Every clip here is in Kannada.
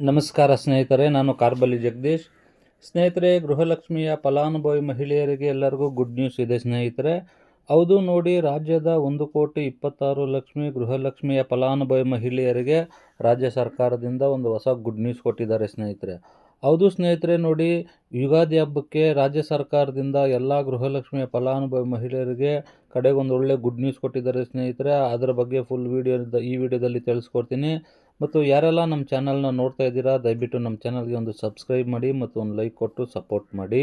ನಮಸ್ಕಾರ ಸ್ನೇಹಿತರೆ, ನಾನು ಕಾರ್ಬಲಿ ಜಗದೀಶ್. ಸ್ನೇಹಿತರೆ, ಗೃಹಲಕ್ಷ್ಮಿಯ ಫಲಾನುಭವಿ ಮಹಿಳೆಯರಿಗೆ ಎಲ್ಲರಿಗೂ ಗುಡ್ ನ್ಯೂಸ್ ಇದೆ ಸ್ನೇಹಿತರೆ. ಹೌದು, ನೋಡಿ, ರಾಜ್ಯದ ಒಂದು ಕೋಟಿ ಇಪ್ಪತ್ತಾರು ಲಕ್ಷ್ಮಿ ಗೃಹಲಕ್ಷ್ಮಿಯ ಫಲಾನುಭವಿ ಮಹಿಳೆಯರಿಗೆ ರಾಜ್ಯ ಸರ್ಕಾರದಿಂದ ಒಂದು ಹೊಸ ಗುಡ್ ನ್ಯೂಸ್ ಕೊಟ್ಟಿದ್ದಾರೆ ಸ್ನೇಹಿತರೆ. ಹೌದು ಸ್ನೇಹಿತರೆ, ನೋಡಿ, ಯುಗಾದಿ ಹಬ್ಬಕ್ಕೆ ರಾಜ್ಯ ಸರ್ಕಾರದಿಂದ ಎಲ್ಲ ಗೃಹಲಕ್ಷ್ಮಿಯ ಫಲಾನುಭವಿ ಮಹಿಳೆಯರಿಗೆ ಕಡೆಗೊಂದು ಒಳ್ಳೆ ಗುಡ್ ನ್ಯೂಸ್ ಕೊಟ್ಟಿದ್ದಾರೆ ಸ್ನೇಹಿತರೆ. ಅದರ ಬಗ್ಗೆ ಫುಲ್ ವೀಡಿಯೋ ಈ ವಿಡಿಯೋದಲ್ಲಿ ತಿಳಿಸ್ಕೊಡ್ತೀನಿ. ಮತ್ತು ಯಾರೆಲ್ಲ ನಮ್ಮ ಚಾನಲ್ನ ನೋಡ್ತಾ ಇದ್ದೀರಾ, ದಯವಿಟ್ಟು ನಮ್ಮ ಚಾನಲ್ಗೆ ಒಂದು ಸಬ್ಸ್ಕ್ರೈಬ್ ಮಾಡಿ ಮತ್ತು ಒಂದು ಲೈಕ್ ಕೊಟ್ಟು ಸಪೋರ್ಟ್ ಮಾಡಿ.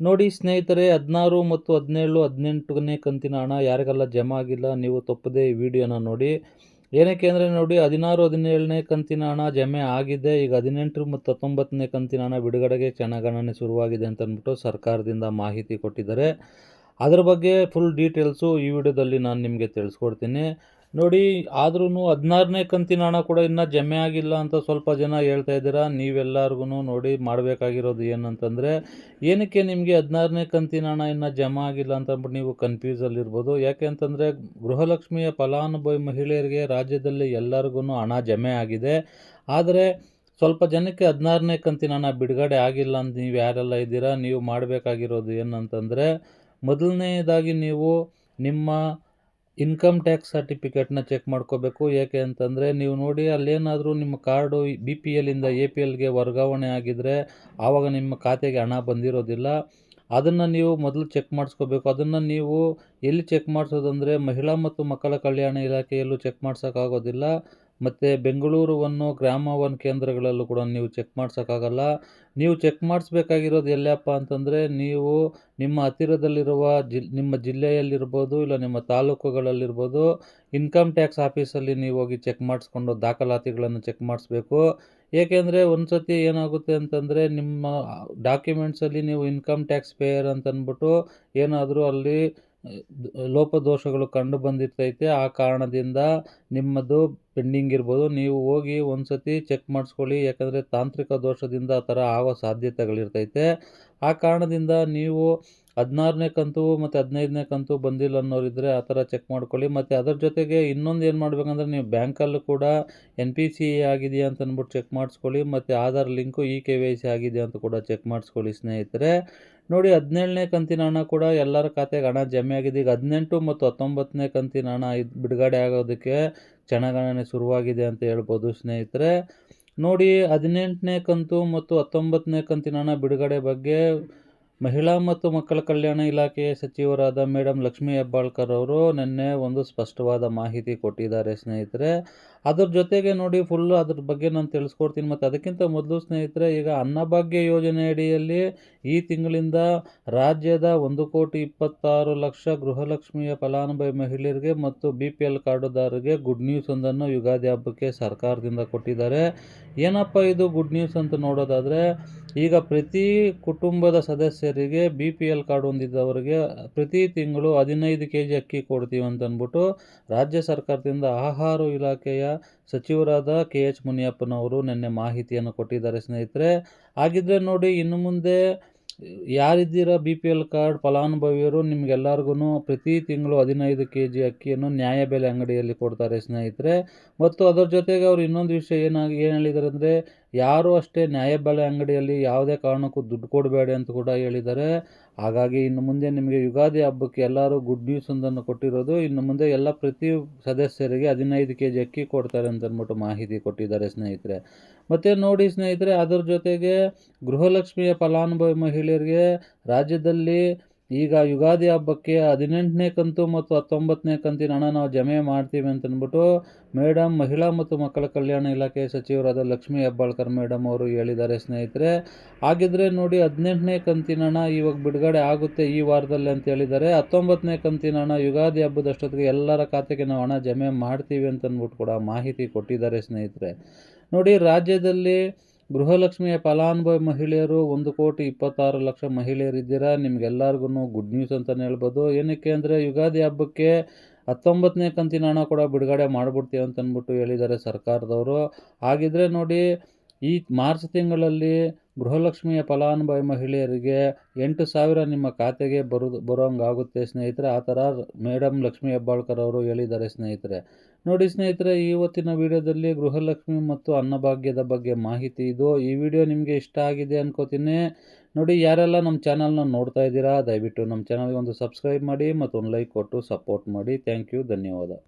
ನೋಡಿ ಸ್ನೇಹಿತರೆ, ಹದಿನಾರು ಮತ್ತು ಹದಿನೇಳು, ಹದಿನೆಂಟನೇ ಕಂತಿನ ಹಣ ಯಾರಿಗೆಲ್ಲ ಜಮಾ ಆಗಿಲ್ಲ, ನೀವು ತಪ್ಪದೇ ಈ ವಿಡಿಯೋನ ನೋಡಿ. ಏನಕ್ಕೆ ಅಂದರೆ ನೋಡಿ, ಹದಿನಾರು, ಹದಿನೇಳನೇ ಕಂತಿನ ಹಣ ಜಮೆ ಆಗಿದೆ. ಈಗ ಹದಿನೆಂಟು ಮತ್ತು ಹತ್ತೊಂಬತ್ತನೇ ಕಂತಿನ ಹಣ ಬಿಡುಗಡೆಗೆ ಕ್ಷಣಗಣನೆ ಶುರುವಾಗಿದೆ ಅಂತ ಅಂದ್ಬಿಟ್ಟು ಸರ್ಕಾರದಿಂದ ಮಾಹಿತಿ ಕೊಟ್ಟಿದ್ದಾರೆ. ಅದರ ಬಗ್ಗೆ ಫುಲ್ ಡೀಟೇಲ್ಸು ಈ ವಿಡಿಯೋದಲ್ಲಿ ನಾನು ನಿಮಗೆ ತಿಳಿಸ್ಕೊಡ್ತೀನಿ. ನೋಡಿ ಆದ್ರೂ ಹದಿನಾರನೇ ಕಂತಿನ ಹಣ ಕೂಡ ಇನ್ನೂ ಜಮೆ ಆಗಿಲ್ಲ ಅಂತ ಸ್ವಲ್ಪ ಜನ ಹೇಳ್ತಾ ಇದ್ದೀರಾ. ನೀವೆಲ್ಲರಿಗೂ ನೋಡಿ ಮಾಡಬೇಕಾಗಿರೋದು ಏನಂತಂದರೆ, ಏನಕ್ಕೆ ನಿಮಗೆ ಹದಿನಾರನೇ ಕಂತಿನ ಹಣ ಇನ್ನೂ ಜಮಾ ಆಗಿಲ್ಲ ಅಂತ ಅಂದ್ಬಿಟ್ಟು ನೀವು ಕನ್ಫ್ಯೂಸಲ್ಲಿರ್ಬೋದು ಯಾಕೆ ಅಂತಂದರೆ, ಗೃಹಲಕ್ಷ್ಮಿಯ ಫಲಾನುಭವಿ ಮಹಿಳೆಯರಿಗೆ ರಾಜ್ಯದಲ್ಲಿ ಎಲ್ಲರಿಗೂ ಹಣ ಜಮೆ ಆಗಿದೆ. ಆದರೆ ಸ್ವಲ್ಪ ಜನಕ್ಕೆ ಹದಿನಾರನೇ ಕಂತಿನ ಹಣ ಬಿಡುಗಡೆ ಆಗಿಲ್ಲ ಅಂತ ನೀವು ಯಾರೆಲ್ಲ ಇದ್ದೀರಾ, ನೀವು ಮಾಡಬೇಕಾಗಿರೋದು ಏನಂತಂದರೆ ಮೊದಲನೇದಾಗಿ ನೀವು ನಿಮ್ಮ ಇನ್ಕಮ್ ಟ್ಯಾಕ್ಸ್ ಸರ್ಟಿಫಿಕೇಟ್ನ ಚೆಕ್ ಮಾಡ್ಕೋಬೇಕು. ಏಕೆ ಅಂತಂದರೆ, ನೀವು ನೋಡಿ ಅಲ್ಲೇನಾದರೂ ನಿಮ್ಮ ಕಾರ್ಡು ಬಿ ಪಿ ಎಲ್ಲಿಂದ ಎ ಪಿ ಎಲ್ಗೆ ವರ್ಗಾವಣೆ ಆಗಿದ್ದರೆ ಆವಾಗ ನಿಮ್ಮ ಖಾತೆಗೆ ಹಣ ಬಂದಿರೋದಿಲ್ಲ. ಅದನ್ನು ನೀವು ಮೊದಲು ಚೆಕ್ ಮಾಡಿಸ್ಕೋಬೇಕು. ಅದನ್ನು ನೀವು ಎಲ್ಲಿ ಚೆಕ್ ಮಾಡಿಸೋದಂದರೆ ಮಹಿಳಾ ಮತ್ತು ಮಕ್ಕಳ ಕಲ್ಯಾಣ ಇಲಾಖೆಯಲ್ಲೂ ಚೆಕ್ ಮಾಡ್ಸೋಕ್ಕಾಗೋದಿಲ್ಲ. ಮತ್ತು ಬೆಂಗಳೂರು ಒನ್ನು ಗ್ರಾಮ ಒನ್ ಕೇಂದ್ರಗಳಲ್ಲೂ ಕೂಡ ನೀವು ಚೆಕ್ ಮಾಡ್ಸೋಕ್ಕಾಗಲ್ಲ. ನೀವು ಚೆಕ್ ಮಾಡಿಸ್ಬೇಕಾಗಿರೋದು ಎಲ್ಲಪ್ಪ ಅಂತಂದರೆ ನೀವು ನಿಮ್ಮ ಹತ್ತಿರದಲ್ಲಿರುವ ಜಿ ನಿಮ್ಮ ಜಿಲ್ಲೆಯಲ್ಲಿರ್ಬೋದು ಇಲ್ಲ ನಿಮ್ಮ ತಾಲೂಕುಗಳಲ್ಲಿರ್ಬೋದು ಇನ್ಕಮ್ ಟ್ಯಾಕ್ಸ್ ಆಫೀಸಲ್ಲಿ ನೀವು ಹೋಗಿ ಚೆಕ್ ಮಾಡಿಸ್ಕೊಂಡು ದಾಖಲಾತಿಗಳನ್ನು ಚೆಕ್ ಮಾಡಿಸ್ಬೇಕು. ಏಕೆಂದರೆ ಒಂದು ಸತಿ ಏನಾಗುತ್ತೆ ಅಂತಂದರೆ ನಿಮ್ಮ ಡಾಕ್ಯುಮೆಂಟ್ಸಲ್ಲಿ ನೀವು ಇನ್ಕಮ್ ಟ್ಯಾಕ್ಸ್ ಪೇಯರ್ ಅಂತಂದ್ಬಿಟ್ಟು ಏನಾದರೂ ಅಲ್ಲಿ ಲೋಪದೋಷಗಳು ಕಂಡು ಬಂದಿರ್ತೈತೆ, ಆ ಕಾರಣದಿಂದ ನಿಮ್ಮದು ಪೆಂಡಿಂಗ್ ಇರ್ಬೋದು. ನೀವು ಹೋಗಿ ಒಂದು ಸತಿ ಚೆಕ್ ಮಾಡಿಸ್ಕೊಳ್ಳಿ, ಯಾಕಂದರೆ ತಾಂತ್ರಿಕ ದೋಷದಿಂದ ಆ ಥರ ಆಗೋ ಸಾಧ್ಯತೆಗಳಿರ್ತೈತೆ. ಆ ಕಾರಣದಿಂದ ನೀವು ಹದಿನಾರನೇ ಕಂತು ಮತ್ತು ಹದಿನೈದನೇ ಕಂತು ಬಂದಿಲ್ಲ ಅನ್ನೋರಿದ್ದರೆ ಆ ಥರ ಚೆಕ್ ಮಾಡ್ಕೊಳ್ಳಿ. ಮತ್ತು ಅದರ ಜೊತೆಗೆ ಇನ್ನೊಂದು ಏನು ಮಾಡಬೇಕಂದ್ರೆ ನೀವು ಬ್ಯಾಂಕಲ್ಲೂ ಕೂಡ ಎನ್ ಪಿ ಸಿ ಆಗಿದೆಯಾ ಅಂತ ಅಂದ್ಬಿಟ್ಟು ಚೆಕ್ ಮಾಡಿಸ್ಕೊಳ್ಳಿ. ಮತ್ತು Aadhaar link E K Y C ಆಗಿದೆ ಅಂತ ಕೂಡ ಚೆಕ್ ಮಾಡಿಸ್ಕೊಳ್ಳಿ ಸ್ನೇಹಿತರೆ. ನೋಡಿ ಹದಿನೇಳನೇ ಕಂತಿನ ಹಣ ಕೂಡ ಎಲ್ಲರ ಖಾತೆಗೆ ಹಣ ಜಮೆ ಆಗಿದೆ. ಈಗ ಹದಿನೆಂಟು ಮತ್ತು ಹತ್ತೊಂಬತ್ತನೇ ಕಂತಿನ ಹಣ ಇದು ಬಿಡುಗಡೆ ಆಗೋದಕ್ಕೆ ಕ್ಷಣಗಣನೆ ಶುರುವಾಗಿದೆ ಅಂತ ಹೇಳ್ಬೋದು ಸ್ನೇಹಿತರೆ. ನೋಡಿ ಹದಿನೆಂಟನೇ ಕಂತು ಮತ್ತು ಹತ್ತೊಂಬತ್ತನೇ ಕಂತಿನ ಹಣ ಬಿಡುಗಡೆ ಬಗ್ಗೆ ಮಹಿಳಾ ಮತ್ತು ಮಕ್ಕಳ ಕಲ್ಯಾಣ ಇಲಾಖೆಯ ಸಚಿವರಾದ ಮೇಡಮ್ ಲಕ್ಷ್ಮಿ ಹೆಬ್ಬಾಳ್ಕರ್ ಅವರು ನಿನ್ನೆ ಒಂದು ಸ್ಪಷ್ಟವಾದ ಮಾಹಿತಿ ಕೊಟ್ಟಿದ್ದಾರೆ ಸ್ನೇಹಿತರೆ. ಅದ್ರ ಜೊತೆಗೆ ನೋಡಿ ಫುಲ್ ಅದ್ರ ಬಗ್ಗೆ ನಾನು ತಿಳಿಸ್ಕೊಡ್ತೀನಿ. ಮತ್ತು ಅದಕ್ಕಿಂತ ಮೊದಲು ಸ್ನೇಹಿತರೆ, ಈಗ ಅನ್ನಭಾಗ್ಯ ಯೋಜನೆ ಅಡಿಯಲ್ಲಿ ಈ ತಿಂಗಳಿಂದ ರಾಜ್ಯದ ಒಂದು ಕೋಟಿ ಇಪ್ಪತ್ತಾರು ಲಕ್ಷ ಗೃಹಲಕ್ಷ್ಮಿಯ ಫಲಾನುಭವಿ ಮಹಿಳೆಯರಿಗೆ ಮತ್ತು ಬಿ ಪಿ ಎಲ್ ಕಾರ್ಡುದಾರರಿಗೆ ಗುಡ್ ನ್ಯೂಸ್ ಒಂದನ್ನು ಯುಗಾದಿ ಹಬ್ಬಕ್ಕೆ ಸರ್ಕಾರದಿಂದ ಕೊಟ್ಟಿದ್ದಾರೆ. ಏನಪ್ಪ ಇದು ಗುಡ್ ನ್ಯೂಸ್ ಅಂತ ನೋಡೋದಾದರೆ ಈಗ ಪ್ರತಿ ಕುಟುಂಬದ ಸದಸ್ಯರಿಗೆ ಬಿ ಪಿ ಎಲ್ ಕಾರ್ಡ್ ಹೊಂದಿದ್ದವರಿಗೆ ಪ್ರತಿ ತಿಂಗಳು ಹದಿನೈದು ಕೆ ಜಿ ಅಕ್ಕಿ ಕೊಡ್ತೀವಿ ಅಂತಂದ್ಬಿಟ್ಟು ರಾಜ್ಯ ಸರ್ಕಾರದಿಂದ ಆಹಾರ ಇಲಾಖೆಯ ಸಚಿವರಾದ ಕೆ ಎಚ್ ಮುನಿಯಪ್ಪನವರು ನಿನ್ನೆ ಮಾಹಿತಿಯನ್ನು ಕೊಟ್ಟಿದ್ದಾರೆ ಸ್ನೇಹಿತರೆ. ಹಾಗಿದ್ರೆ ನೋಡಿ, ಇನ್ನು ಮುಂದೆ ಯಾರಿದ್ದೀರಾ ಬಿ ಪಿ ಎಲ್ ಕಾರ್ಡ್ ಫಲಾನುಭವಿಯರು? ನಿಮಗೆಲ್ಲರಿಗೂ ಪ್ರತಿ ತಿಂಗಳು ಹದಿನೈದು ಕೆ ಜಿ ಅಕ್ಕಿಯನ್ನು ನ್ಯಾಯಬೆಲೆ ಅಂಗಡಿಯಲ್ಲಿ ಕೊಡ್ತಾರೆ ಸ್ನೇಹಿತರೆ. ಮತ್ತು ಅದರ ಜೊತೆಗೆ ಅವರು ಇನ್ನೊಂದು ವಿಷಯ ಏನಾಗಿ ಏನು ಹೇಳಿದ್ದಾರೆ ಅಂದರೆ ಯಾರೂ ಅಷ್ಟೇ ನ್ಯಾಯಬೆಲೆ ಅಂಗಡಿಯಲ್ಲಿ ಯಾವುದೇ ಕಾರಣಕ್ಕೂ ದುಡ್ಡು ಕೊಡಬೇಡಿ ಅಂತ ಕೂಡ ಹೇಳಿದ್ದಾರೆ. ಹಾಗಾಗಿ ಇನ್ನು ಮುಂದೆ ನಿಮಗೆ ಯುಗಾದಿ ಹಬ್ಬಕ್ಕೆ ಎಲ್ಲರೂ ಗುಡ್ ನ್ಯೂಸ್ ಒಂದನ್ನು ಕೊಟ್ಟಿರೋದು. ಇನ್ನು ಮುಂದೆ ಎಲ್ಲ ಪ್ರತಿ ಸದಸ್ಯರಿಗೆ ಹದಿನೈದು ಕೆ ಜಿ ಅಕ್ಕಿ ಕೊಡ್ತಾರೆ ಅಂತ ಅಂದ್ಬಿಟ್ಟು ಮಾಹಿತಿ ಕೊಟ್ಟಿದ್ದಾರೆ ಸ್ನೇಹಿತರೆ. ಮತ್ತು ನೋಡಿ ಸ್ನೇಹಿತರೆ, ಅದರ ಜೊತೆಗೆ ಗೃಹಲಕ್ಷ್ಮಿಯ ಫಲಾನುಭವಿ ಮಹಿಳೆಯರಿಗೆ ರಾಜ್ಯದಲ್ಲಿ ಈಗ ಯುಗಾದಿ ಹಬ್ಬಕ್ಕೆ ಹದಿನೆಂಟನೇ ಕಂತು ಮತ್ತು ಹತ್ತೊಂಬತ್ತನೇ ಕಂತಿನ ಹಣ ನಾವು ಜಮೆ ಮಾಡ್ತೀವಿ ಅಂತ ಅಂದ್ಬಿಟ್ಟು ಮೇಡಮ್ ಮಹಿಳಾ ಮತ್ತು ಮಕ್ಕಳ ಕಲ್ಯಾಣ ಇಲಾಖೆ ಸಚಿವರಾದ ಲಕ್ಷ್ಮೀ ಹೆಬ್ಬಾಳ್ಕರ್ ಮೇಡಮ್ ಅವರು ಹೇಳಿದ್ದಾರೆ ಸ್ನೇಹಿತರೆ. ಹಾಗಿದ್ರೆ ನೋಡಿ ಹದಿನೆಂಟನೇ ಕಂತಿನ ಹಣ ಇವಾಗ ಬಿಡುಗಡೆ ಆಗುತ್ತೆ ಈ ವಾರದಲ್ಲಿ ಅಂತ ಹೇಳಿದ್ದಾರೆ. ಹತ್ತೊಂಬತ್ತನೇ ಕಂತಿನ ಹಣ ಯುಗಾದಿ ಹಬ್ಬದಷ್ಟೊತ್ತಿಗೆ ಎಲ್ಲರ ಖಾತೆಗೆ ನಾವು ಹಣ ಜಮೆ ಮಾಡ್ತೀವಿ ಅಂತ ಅಂದ್ಬಿಟ್ಟು ಕೂಡ ಮಾಹಿತಿ ಕೊಟ್ಟಿದ್ದಾರೆ ಸ್ನೇಹಿತರೆ. ನೋಡಿ ರಾಜ್ಯದಲ್ಲಿ ಗೃಹಲಕ್ಷ್ಮಿಯ ಫಲಾನುಭವಿ ಮಹಿಳೆಯರು ಒಂದು ಕೋಟಿ ಇಪ್ಪತ್ತಾರು ಲಕ್ಷ ಮಹಿಳೆಯರಿದ್ದೀರಾ? ನಿಮಗೆಲ್ಲರಿಗೂ ಗುಡ್ ನ್ಯೂಸ್ ಅಂತಲೇ ಹೇಳ್ಬೋದು. ಏನಕ್ಕೆ ಅಂದರೆ ಯುಗಾದಿ ಹಬ್ಬಕ್ಕೆ ಹತ್ತೊಂಬತ್ತನೇ ಕಂತಿನ ಹಣ ಕೂಡ ಬಿಡುಗಡೆ ಮಾಡಿಬಿಡ್ತೀವಿ ಅಂತ ಅಂದ್ಬಿಟ್ಟು ಹೇಳಿದ್ದಾರೆ ಸರ್ಕಾರದವರು. ಹಾಗಿದ್ರೆ ನೋಡಿ ಈ ಮಾರ್ಚ್ ತಿಂಗಳಲ್ಲಿ ಗೃಹಲಕ್ಷ್ಮಿಯ ಫಲಾನುಭವಿ ಮಹಿಳೆಯರಿಗೆ ಎಂಟು ಸಾವಿರ ನಿಮ್ಮ ಖಾತೆಗೆ ಬರು, ಬರೋಂಗಾಗುತ್ತೆ ಸ್ನೇಹಿತರೆ. ಆ ಥರ ಮೇಡಮ್ ಲಕ್ಷ್ಮೀ ಹೆಬ್ಬಾಳ್ಕರ್ ಅವರು ಹೇಳಿದ್ದಾರೆ ಸ್ನೇಹಿತರೆ. ನೋಡಿ ಸ್ನೇಹಿತರೆ ಇವತ್ತಿನ ವಿಡಿಯೋದಲ್ಲಿ ಗೃಹಲಕ್ಷ್ಮಿ ಮತ್ತು ಅನ್ನಭಾಗ್ಯದ ಬಗ್ಗೆ ಮಾಹಿತಿ ಇದು. ಈ ವಿಡಿಯೋ ನಿಮಗೆ ಇಷ್ಟ ಆಗಿದೆ ಅನ್ಕೋತೀನಿ. ನೋಡಿ, ಯಾರೆಲ್ಲ ನಮ್ಮ ಚಾನಲ್ನ ನೋಡ್ತಾ ಇದ್ದೀರಾ, ದಯವಿಟ್ಟು ನಮ್ಮ ಚಾನಲ್ಗೆ ಒಂದು ಸಬ್ಸ್ಕ್ರೈಬ್ ಮಾಡಿ ಮತ್ತು ಒಂದು ಲೈಕ್ ಕೊಟ್ಟು ಸಪೋರ್ಟ್ ಮಾಡಿ. ಥ್ಯಾಂಕ್ ಯು, ಧನ್ಯವಾದ.